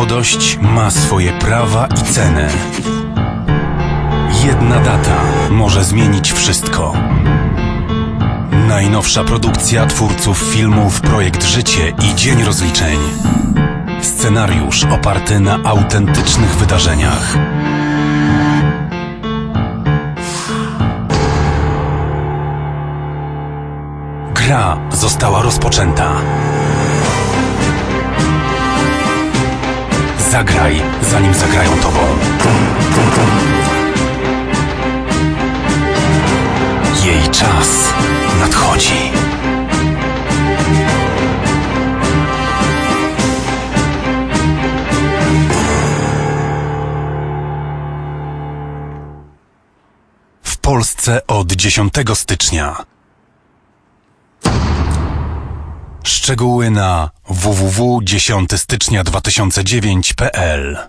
Młodość ma swoje prawa i cenę. Jedna data może zmienić wszystko. Najnowsza produkcja twórców filmów Projekt Życie i Dzień Rozliczeń. Scenariusz oparty na autentycznych wydarzeniach. Gra została rozpoczęta. Zagraj, zanim zagrają tobą. Jej czas nadchodzi. W Polsce od 10 stycznia. Szczegóły na www.10stycznia2009.pl